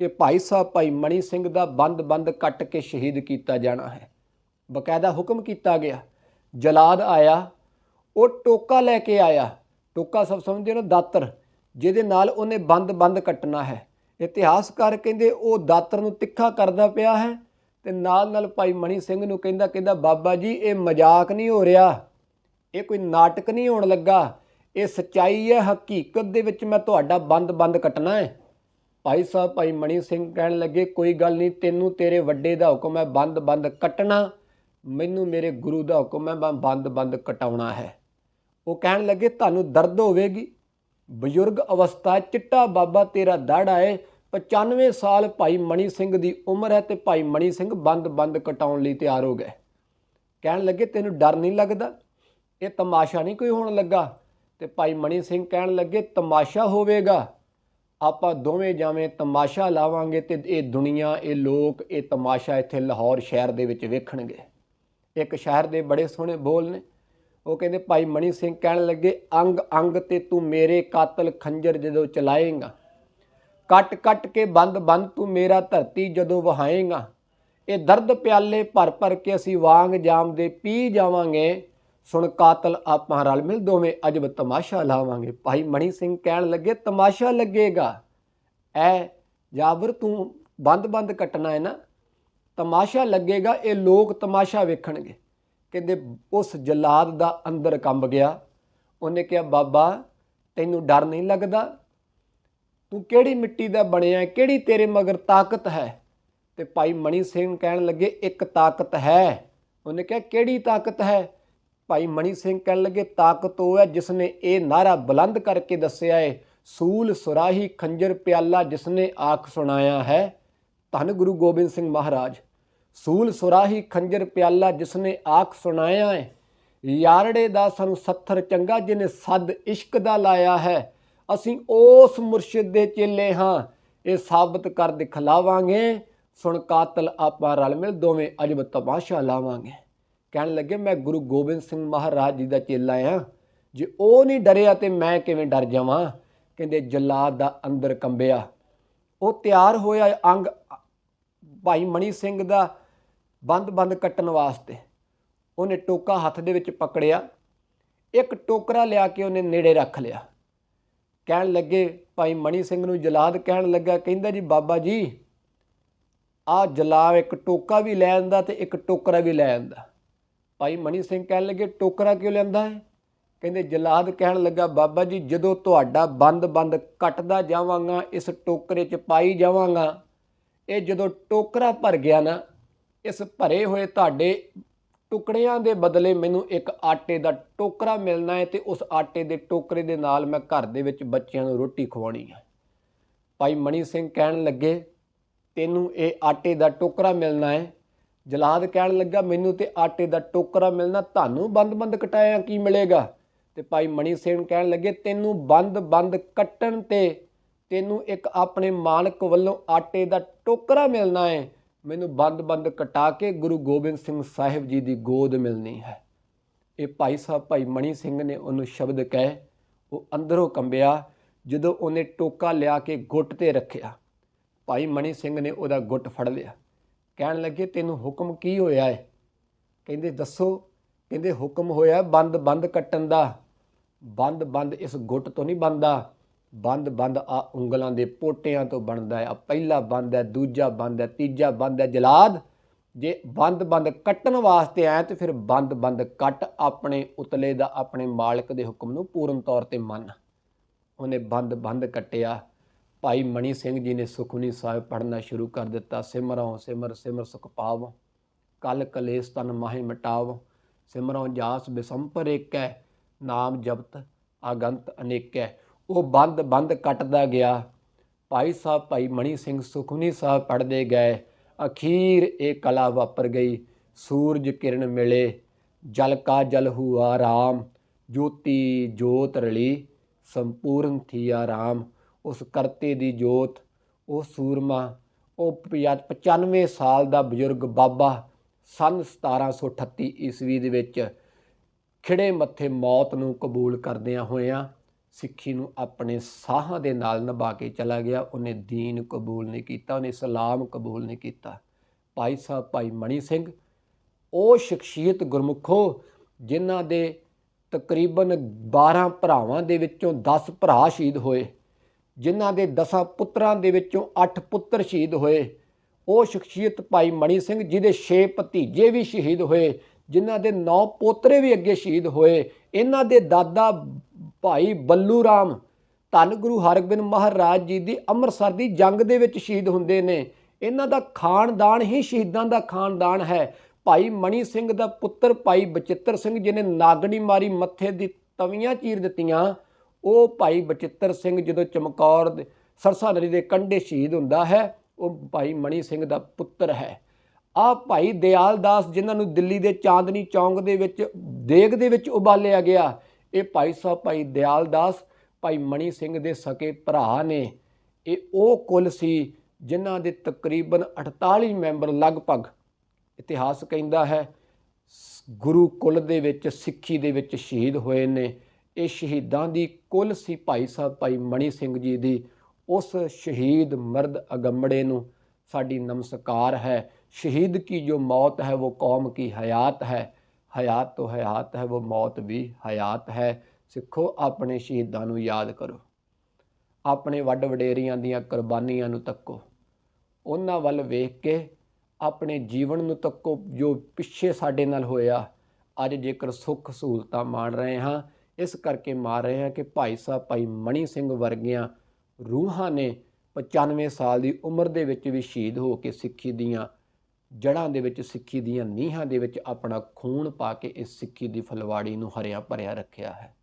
ਕਿ ਭਾਈ ਸਾਹਿਬ, ਭਾਈ ਮਣੀ ਸਿੰਘ ਦਾ ਬੰਦ-ਬੰਦ ਕੱਟ ਕੇ ਸ਼ਹੀਦ ਕੀਤਾ ਜਾਣਾ ਹੈ। ਬਕਾਇਦਾ ਹੁਕਮ ਕੀਤਾ ਗਿਆ। ਜਲਾਦ ਆਇਆ, ਉਹ ਟੋਕਾ ਲੈ ਕੇ ਆਇਆ। ਟੋਕਾ ਸਭ ਸਮਝਦੇ ਹੋ ਨਾ, ਦਾਤਰ। ਜਿਹਦੇ ਨਾਲ ਉਹਨੇ ਬੰਦ-ਬੰਦ ਕੱਟਣਾ ਹੈ। ਇਤਿਹਾਸਕਾਰ ਕਹਿੰਦੇ ਉਹ ਦਾਤਰ ਨੂੰ ਤਿੱਖਾ ਕਰਦਾ ਪਿਆ ਹੈ ਤੇ ਨਾਲ ਨਾਲ ਭਾਈ ਮਣੀ ਸਿੰਘ ਨੂੰ ਕਹਿੰਦਾ ਕਹਿੰਦਾ, ਬਾਬਾ ਜੀ, ਇਹ ਮਜ਼ਾਕ ਨਹੀਂ ਹੋ ਰਿਹਾ। ਇਹ ਕੋਈ ਨਾਟਕ ਨਹੀਂ ਹੋਣ ਲੱਗਾ। ਇਹ ਸਚਾਈ ਹੈ, ਹਕੀਕਤ ਦੇ ਵਿੱਚ ਮੈਂ ਤੁਹਾਡਾ ਬੰਦ-ਬੰਦ ਕੱਟਣਾ ਹੈ। ਭਾਈ ਸਾਹਿਬ, ਭਾਈ ਮਣੀ ਸਿੰਘ ਕਹਿਣ ਲੱਗੇ, ਕੋਈ ਗੱਲ ਨਹੀਂ, ਤੈਨੂੰ ਤੇਰੇ ਵੱਡੇ ਦਾ ਹੁਕਮ ਹੈ ਬੰਦ-ਬੰਦ ਕੱਟਣਾ। ਮੈਨੂੰ ਮੇਰੇ ਗੁਰੂ ਦਾ ਹੁਕਮ ਹੈ, ਮੈਂ ਬੰਦ-ਬੰਦ ਕਟਾਉਣਾ ਹੈ। ਉਹ ਕਹਿਣ ਲੱਗੇ, ਤੁਹਾਨੂੰ ਦਰਦ ਹੋਵੇਗੀ। ਬਜ਼ੁਰਗ ਅਵਸਥਾ ਚਿੱਟਾ ਬਾਬਾ ਤੇਰਾ ਦਾੜਾ ਹੈ 95 ਸਾਲ ਭਾਈ ਮਣੀ ਸਿੰਘ ਦੀ ਉਮਰ ਹੈ ਤੇ ਭਾਈ ਮਣੀ ਸਿੰਘ ਬੰਦ-ਬੰਦ ਕਟਾਉਣ ਲਈ ਤਿਆਰ ਹੋ ਗਏ। ਕਹਿਣ ਲੱਗੇ, ਤੈਨੂੰ ਡਰ ਨਹੀਂ ਲੱਗਦਾ? ਇਹ ਤਮਾਸ਼ਾ ਨਹੀਂ ਕੋਈ ਹੋਣ ਲੱਗਾ? ਤੇ ਭਾਈ ਮਣੀ ਸਿੰਘ ਕਹਿਣ ਲੱਗੇ, ਤਮਾਸ਼ਾ ਹੋਵੇਗਾ। ਆਪਾਂ ਦੋਵੇਂ ਜਾਵੇਂ ਤਮਾਸ਼ਾ ਲਾਵਾਂਗੇ ਤੇ ਇਹ ਦੁਨੀਆ, ਇਹ ਲੋਕ, ਇਹ ਤਮਾਸ਼ਾ ਇੱਥੇ ਲਾਹੌਰ ਸ਼ਹਿਰ ਦੇ ਵਿੱਚ ਵੇਖਣਗੇ। ਇੱਕ ਸ਼ਹਿਰ ਦੇ ਬੜੇ ਸੋਹਣੇ ਬੋਲ ਨੇ। ਉਹ ਕਹਿੰਦੇ, ਭਾਈ ਮਣੀ ਸਿੰਘ ਕਹਿਣ ਲੱਗੇ, ਅੰਗ ਅੰਗ ਤੇ ਤੂੰ ਮੇਰੇ ਕਾਤਲ ਖੰਜਰ ਜਦੋਂ ਚਲਾਏਗਾ, ਕੱਟ ਕੱਟ ਕੇ ਬੰਦ ਬੰਦ ਤੂੰ ਮੇਰਾ ਧਰਤੀ ਜਦੋਂ ਵਹਾਏਗਾ, ਇਹ ਦਰਦ ਪਿਆਲੇ ਭਰ ਭਰ ਕੇ ਅਸੀਂ ਵਾਂਗ ਜਾਮ ਦੇ ਪੀ ਜਾਵਾਂਗੇ ਸੁਣ ਕਾਤਲ ਆਪਾਂ ਰਲ ਮਿਲ ਦੋਵੇਂ ਅਜਬ ਤਮਾਸ਼ਾ ਲਾਵਾਂਗੇ। ਭਾਈ ਮਣੀ ਸਿੰਘ ਕਹਿਣ ਲੱਗੇ, ਤਮਾਸ਼ਾ ਲੱਗੇਗਾ। ਐ ਜਾਬਰ, ਤੂੰ ਬੰਦ ਬੰਦ ਕੱਟਣਾ ਹੈ ਨਾ। ਤਮਾਸ਼ਾ ਲੱਗੇਗਾ, ਇਹ ਲੋਕ ਤਮਾਸ਼ਾ ਵੇਖਣਗੇ। ਕਹਿੰਦੇ, ਉਸ ਜਲਾਦ ਦਾ ਅੰਦਰ ਕੰਬ ਗਿਆ। ਉਹਨੇ ਕਿਹਾ, ਬਾਬਾ, ਤੈਨੂੰ ਡਰ ਨਹੀਂ ਲੱਗਦਾ? ਤੂੰ ਕਿਹੜੀ ਮਿੱਟੀ ਦਾ ਬਣਿਆ ਕਿਹੜੀ ਤੇਰੇ ਮਗਰ ਤਾਕਤ ਹੈ? ਤੇ ਭਾਈ ਮਣੀ ਸਿੰਘ ਕਹਿਣ ਲੱਗੇ, ਇੱਕ ਤਾਕਤ ਹੈ। ਉਹਨੇ ਕਿਹਾ, ਕਿਹੜੀ ਤਾਕਤ ਹੈ? ਭਾਈ ਮਣੀ ਸਿੰਘ ਕਹਿਣ ਲੱਗੇ, ਤਾਕਤ ਉਹ ਹੈ ਜਿਸ ਨੇ ਇਹ ਨਾਰਾ ਬੁਲੰਦ ਕਰਕੇ ਦੱਸਿਆ ਹੈ ਸੂਲ ਸੁਰਾਹੀ ਖੰਜਰ ਪਿਆਲਾ ਜਿਸ ਨੇ ਆਖ ਸੁਣਾਇਆ ਹੈ। ਧੰਨ ਗੁਰੂ ਗੋਬਿੰਦ ਸਿੰਘ ਮਹਾਰਾਜ, ਸੂਲ ਸੁਰਾਹੀ ਖੰਜਰ ਪਿਆਲਾ ਜਿਸ ਨੇ ਆਖ ਸੁਣਾਇਆ ਹੈ ਯਾਰੜੇ ਦਾ ਸਾਨੂੰ ਸੱਥਰ ਚੰਗਾ ਜਿਹਨੇ ਸੱਦ ਇਸ਼ਕ ਦਾ ਲਾਇਆ ਹੈ, ਅਸੀਂ ਉਸ ਮੁਰਸ਼ਿਦ ਦੇ ਚੇਲੇ ਹਾਂ, ਇਹ ਸਾਬਤ ਕਰ ਦਿਖਲਾਵਾਂਗੇ, ਸੁਣ ਕਾਤਲ ਆਪਾਂ ਰਲ ਮਿਲ ਦੋਵੇਂ ਅਜਬ ਤਮਾਸ਼ਾ ਲਾਵਾਂਗੇ। ਕਹਿਣ ਲੱਗੇ, ਮੈਂ ਗੁਰੂ ਗੋਬਿੰਦ ਸਿੰਘ ਮਹਾਰਾਜ ਜੀ ਦਾ ਚੇਲਾ ਆ। ਜੇ ਉਹ ਨਹੀਂ ਡਰਿਆ ਤੇ ਮੈਂ ਕਿਵੇਂ ਡਰ ਜਾਵਾਂ? ਕਹਿੰਦੇ, ਜਲਾਦ ਦਾ ਅੰਦਰ ਕੰਬਿਆ। ਉਹ ਤਿਆਰ ਹੋਇਆ ਅੰਗ ਭਾਈ ਮਣੀ ਸਿੰਘ ਦਾ ਬੰਦ-ਬੰਦ ਕੱਟਣ ਵਾਸਤੇ। ਉਹਨੇ ਟੋਕਾ ਹੱਥ ਦੇ ਵਿੱਚ ਪਕੜਿਆ। ਇੱਕ ਟੋਕਰਾ ਲਿਆ ਕੇ ਉਹਨੇ ਨੇੜੇ ਰੱਖ ਲਿਆ। ਕਹਿਣ ਲੱਗੇ, ਭਾਈ ਮਣੀ ਸਿੰਘ ਨੂੰ ਜਲਾਦ ਕਹਿਣ ਲੱਗਾ, ਕਹਿੰਦਾ ਜੀ, ਬਾਬਾ ਜੀ ਆ ਜਲਾ ਇੱਕ ਟੋਕਾ ਵੀ ਲੈ ਆਂਦਾ ਤੇ ਇੱਕ ਟੋਕਰਾ ਵੀ ਲੈ ਆਂਦਾ। ਭਾਈ ਮਨੀ ਸਿੰਘ ਕਹਿਣ ਲੱਗੇ, ਟੋਕਰਾ ਕਿਉਂ ਲੈਂਦਾ ਹੈ? ਕਹਿੰਦੇ, ਜਲਾਦ ਕਹਿਣ ਲੱਗਾ, ਬਾਬਾ ਜੀ, ਜਦੋਂ ਤੁਹਾਡਾ ਬੰਦ-ਬੰਦ ਕੱਟਦਾ ਜਾਵਾਂਗਾ, ਇਸ ਟੋਕਰੇ 'ਚ ਪਾਈ ਜਾਵਾਂਗਾ, ਇਹ ਜਦੋਂ ਟੋਕਰਾ ਭਰ ਗਿਆ ਨਾ, ਇਸ ਭਰੇ ਹੋਏ ਤੁਹਾਡੇ ਟੁਕੜਿਆਂ ਦੇ ਬਦਲੇ ਮੈਨੂੰ ਇੱਕ ਆਟੇ ਦਾ ਟੋਕਰਾ ਮਿਲਣਾ ਹੈ ਤੇ ਉਸ ਆਟੇ ਦੇ ਟੋਕਰੇ ਦੇ ਨਾਲ ਮੈਂ ਘਰ ਦੇ ਵਿੱਚ ਬੱਚਿਆਂ ਨੂੰ ਰੋਟੀ ਖਵਾਉਣੀ ਹੈ। ਭਾਈ ਮਣੀ ਸਿੰਘ ਕਹਿਣ ਲੱਗੇ, ਤੈਨੂੰ ਇਹ ਆਟੇ ਦਾ ਟੋਕਰਾ ਮਿਲਣਾ ਹੈ? ਜਲਾਦ ਕਹਿਣ ਲੱਗਾ, ਮੈਨੂੰ ਤੇ ਆਟੇ ਦਾ ਟੋਕਰਾ ਮਿਲਣਾ, ਤੁਹਾਨੂੰ ਬੰਦ-ਬੰਦ ਕਟਾਇਆ ਕੀ ਮਿਲੇਗਾ? ਤੇ ਭਾਈ ਮਣੀ ਸਿੰਘ ਕਹਿਣ ਲੱਗੇ, ਤੈਨੂੰ ਬੰਦ-ਬੰਦ ਕੱਟਣ ਤੇ ਤੈਨੂੰ ਇੱਕ ਆਪਣੇ ਮਾਲਕ ਵੱਲੋਂ ਆਟੇ ਦਾ ਟੋਕਰਾ ਮਿਲਣਾ ਹੈ। ਮੈਨੂੰ ਬੰਦ-ਬੰਦ ਕਟਾ ਕੇ ਗੁਰੂ ਗੋਬਿੰਦ ਸਿੰਘ ਸਾਹਿਬ ਜੀ ਦੀ ਗੋਦ ਮਿਲਣੀ ਹੈ। ਇਹ ਭਾਈ ਸਾਹਿਬ, ਭਾਈ ਮਣੀ ਸਿੰਘ ਨੇ ਉਹਨੂੰ ਸ਼ਬਦ ਕਹੇ। ਉਹ ਅੰਦਰੋਂ ਕੰਬਿਆ, ਜਦੋਂ ਉਹਨੇ ਟੋਕਾ ਲਿਆ ਕੇ ਗੁੱਟ ਤੇ ਰੱਖਿਆ। ਭਾਈ ਮਣੀ ਸਿੰਘ ਨੇ ਉਹਦਾ ਗੁੱਟ ਫੜ ਲਿਆ। ਕਹਿਣ ਲੱਗੇ, ਤੈਨੂੰ ਹੁਕਮ ਕੀ ਹੋਇਆ ਹੈ ਕਹਿੰਦੇ, ਦੱਸੋ। ਕਹਿੰਦੇ, ਹੁਕਮ ਹੋਇਆ ਬੰਦ ਬੰਦ ਕੱਟਣ ਦਾ। ਬੰਦ ਬੰਦ ਇਸ ਗੁੱਟ ਤੋਂ ਨਹੀਂ ਬੰਦਾ ਬੰਦ ਬੰਦ ਆ ਉਂਗਲਾਂ ਦੇ ਪੋਟਿਆਂ ਤੋਂ ਬਣਦਾ ਹੈ ਆ ਪਹਿਲਾ ਬੰਦ ਹੈ ਦੂਜਾ ਬੰਦ ਹੈ ਤੀਜਾ ਬੰਦ ਹੈ ਜਲਾਦ, ਜੇ ਬੰਦ ਬੰਦ ਕੱਟਣ ਵਾਸਤੇ ਆਇਆ ਤੇ ਫਿਰ ਬੰਦ ਬੰਦ ਕੱਟ ਆਪਣੇ ਉਤਲੇ ਦਾ ਆਪਣੇ ਮਾਲਕ ਦੇ ਹੁਕਮ ਨੂੰ ਪੂਰਨ ਤੌਰ ਤੇ ਮੰਨ। ਉਹਨੇ ਬੰਦ ਬੰਦ ਕੱਟਿਆ। ਭਾਈ ਮਣੀ ਸਿੰਘ ਜੀ ਨੇ ਸੁਖਮਨੀ ਸਾਹਿਬ ਪੜ੍ਹਨਾ ਸ਼ੁਰੂ ਕਰ ਦਿੱਤਾ। ਸਿਮਰੋਂ, ਸਿਮਰ ਸਿਮਰ ਸੁਖ ਪਾਵ। ਕਲ ਕਲੇਸ਼ ਤਨ ਮਾਹਿ ਮਿਟਾਵ। ਸਿਮਰੋਂ ਜਾਸ ਬਿਸੰਪਰ ਏਕੈ, ਨਾਮ ਜਪਤ ਆਗੰਤ ਅਨੇਕੈ। ਉਹ ਬੰਦ ਬੰਦ ਕੱਟਦਾ ਗਿਆ। ਭਾਈ ਸਾਹਿਬ, ਭਾਈ ਮਣੀ ਸਿੰਘ ਸੁਖਮਨੀ ਸਾਹਿਬ ਪੜ੍ਹਦੇ ਗਏ। ਅਖੀਰ ਇਹ ਕਲਾ ਵਾਪਰ ਗਈ। ਸੂਰਜ ਕਿਰਨ ਮਿਲੇ। ਜਲ ਕਾ ਜਲ ਹੁਆ ਰਾਮ। ਜੋਤੀ ਜੋਤ ਰਲੀ। ਸੰਪੂਰਨ ਥੀਆ ਰਾਮ ਉਸ ਕਰਤੇ ਦੀ ਜੋਤ, ਉਹ ਸੂਰਮਾ, ਉਹ 95 ਸਾਲ ਦਾ ਬਜ਼ੁਰਗ ਬਾਬਾ ਸਨ 1738 ਈਸਵੀ ਦੇ ਵਿੱਚ। ਖਿੜੇ ਮੱਥੇ ਮੌਤ ਨੂੰ ਕਬੂਲ ਕਰਦਿਆਂ ਹੋਇਆਂ ਸਿੱਖੀ ਨੂੰ ਆਪਣੇ ਸਾਹਾਂ ਦੇ ਨਾਲ ਨਿਭਾ ਕੇ ਚਲਾ ਗਿਆ। ਉਹਨੇ ਦੀਨ ਕਬੂਲ ਨਹੀਂ ਕੀਤਾ, ਉਹਨੇ ਇਸਲਾਮ ਕਬੂਲ ਨਹੀਂ ਕੀਤਾ। ਭਾਈ ਸਾਹਿਬ, ਭਾਈ ਮਣੀ ਸਿੰਘ, ਉਹ ਸ਼ਖਸੀਅਤ ਗੁਰਮੁਖੋ, ਜਿਨ੍ਹਾਂ ਦੇ ਤਕਰੀਬਨ 12 ਭਰਾਵਾਂ ਦੇ ਵਿੱਚੋਂ 10 ਭਰਾ ਸ਼ਹੀਦ ਹੋਏ। ਜਿਨ੍ਹਾਂ ਦੇ 10 ਪੁੱਤਰਾਂ ਦੇ ਵਿੱਚੋਂ 8 ਪੁੱਤਰ ਸ਼ਹੀਦ ਹੋਏ। ਉਹ ਸ਼ਖਸੀਅਤ ਭਾਈ ਮਣੀ ਸਿੰਘ ਜਿਹਦੇ 6 ਭਤੀਜੇ ਵੀ ਸ਼ਹੀਦ ਹੋਏ, ਜਿਨ੍ਹਾਂ ਦੇ 9 ਪੋਤਰੇ ਵੀ ਅੱਗੇ ਸ਼ਹੀਦ ਹੋਏ। ਇਹਨਾਂ ਦੇ ਦਾਦਾ ਭਾਈ ਬੱਲੂ ਰਾਮ, ਧੰਨ ਗੁਰੂ ਹਰਗੋਬਿੰਦ ਮਹਾਰਾਜ ਜੀ ਦੀ ਅੰਮ੍ਰਿਤਸਰ ਦੀ ਜੰਗ ਦੇ ਵਿੱਚ ਸ਼ਹੀਦ ਹੁੰਦੇ ਨੇ। ਇਹਨਾਂ ਦਾ ਖਾਨਦਾਨ ਹੀ ਸ਼ਹੀਦਾਂ ਦਾ ਖਾਨਦਾਨ ਹੈ। ਭਾਈ ਮਣੀ ਸਿੰਘ ਦਾ ਪੁੱਤਰ ਭਾਈ ਬਚਿੱਤਰ ਸਿੰਘ, ਜਿਹਨੇ ਨਾਗਣੀ ਮਾਰੀ ਮੱਥੇ ਦੀ ਤਵੀਆਂ ਚੀਰ ਦਿੱਤੀਆਂ। ਉਹ ਭਾਈ ਬਚਿੱਤਰ ਸਿੰਘ ਜਦੋਂ ਚਮਕੌਰ ਦੇ ਸਰਸਾ ਨਦੀ ਦੇ ਕੰਢੇ ਸ਼ਹੀਦ ਹੁੰਦਾ ਹੈ, ਉਹ ਭਾਈ ਮਣੀ ਸਿੰਘ ਦਾ ਪੁੱਤਰ ਹੈ। ਆ ਭਾਈ ਦਿਆਲ ਦਾਸ ਜਿਨ੍ਹਾਂ ਨੂੰ ਦਿੱਲੀ ਦੇ ਚਾਂਦਨੀ ਚੌਂਕ ਦੇ ਵਿੱਚ, ਦੇਗ ਦੇ ਵਿੱਚ ਉਬਾਲਿਆ ਗਿਆ, ਇਹ ਭਾਈ ਸਾਹਿਬ, ਭਾਈ ਦਿਆਲ ਦਾਸ ਭਾਈ ਮਣੀ ਸਿੰਘ ਦੇ ਸਕੇ ਭਰਾ ਨੇ। ਇਹ ਉਹ ਕੁੱਲ ਸੀ ਜਿਨ੍ਹਾਂ ਦੇ ਤਕਰੀਬਨ 48 ਮੈਂਬਰ ਲਗਭਗ ਇਤਿਹਾਸ ਕਹਿੰਦਾ ਹੈ ਸ- ਗੁਰੂ ਕੁਲ ਦੇ ਵਿੱਚ, ਸਿੱਖੀ ਦੇ ਵਿੱਚ ਸ਼ਹੀਦ ਹੋਏ ਨੇ। ਇਹ ਸ਼ਹੀਦਾਂ ਦੀ ਕੁੱਲ ਸੀ ਭਾਈ ਸਾਹਿਬ ਭਾਈ ਮਣੀ ਸਿੰਘ ਜੀ ਦੀ, ਉਸ ਸ਼ਹੀਦ ਮਰਦ ਅਗੰਮੜੇ ਨੂੰ ਸਾਡੀ ਨਮਸਕਾਰ ਹੈ। ਸ਼ਹੀਦ ਕੀ ਜੋ ਮੌਤ ਹੈ, ਉਹ ਕੌਮ ਕੀ ਹਯਾਤ ਹੈ। ਹਯਾਤ ਤੋਂ ਹਯਾਤ ਹੈ, ਉਹ ਮੌਤ ਵੀ ਹਯਾਤ ਹੈ। ਸਿੱਖੋ, ਆਪਣੇ ਸ਼ਹੀਦਾਂ ਨੂੰ ਯਾਦ ਕਰੋ। ਆਪਣੇ ਵੱਡ ਵਡੇਰੀਆਂ ਦੀਆਂ ਕੁਰਬਾਨੀਆਂ ਨੂੰ ਤੱਕੋ। ਉਹਨਾਂ ਵੱਲ ਵੇਖ ਕੇ ਆਪਣੇ ਜੀਵਨ ਨੂੰ ਤੱਕੋ, ਜੋ ਪਿੱਛੇ ਸਾਡੇ ਨਾਲ ਹੋਇਆ, ਅੱਜ ਜੇਕਰ ਸੁੱਖ ਸਹੂਲਤਾਂ ਮਾਣ ਰਹੇ ਹਾਂ ਇਸ ਕਰਕੇ ਮਾਰ ਰਹੇ ਹਾਂ ਕਿ ਭਾਈ ਸਾਹਿਬ, ਭਾਈ ਮਣੀ ਸਿੰਘ ਵਰਗੀਆਂ ਰੂਹਾਂ ਨੇ 95 ਸਾਲ ਦੀ ਉਮਰ ਦੇ ਵਿੱਚ ਵੀ ਸ਼ਹੀਦ ਹੋ ਕੇ ਸਿੱਖੀ ਦੀਆਂ ਜੜ੍ਹਾਂ ਦੇ ਵਿੱਚ, ਸਿੱਖੀ ਦੀਆਂ ਨੀਹਾਂ ਦੇ ਵਿੱਚ ਆਪਣਾ ਖੂਨ ਪਾ ਕੇ ਇਸ ਸਿੱਖੀ ਦੀ ਫਲਵਾੜੀ ਨੂੰ ਹਰਿਆ ਭਰਿਆ ਰੱਖਿਆ ਹੈ।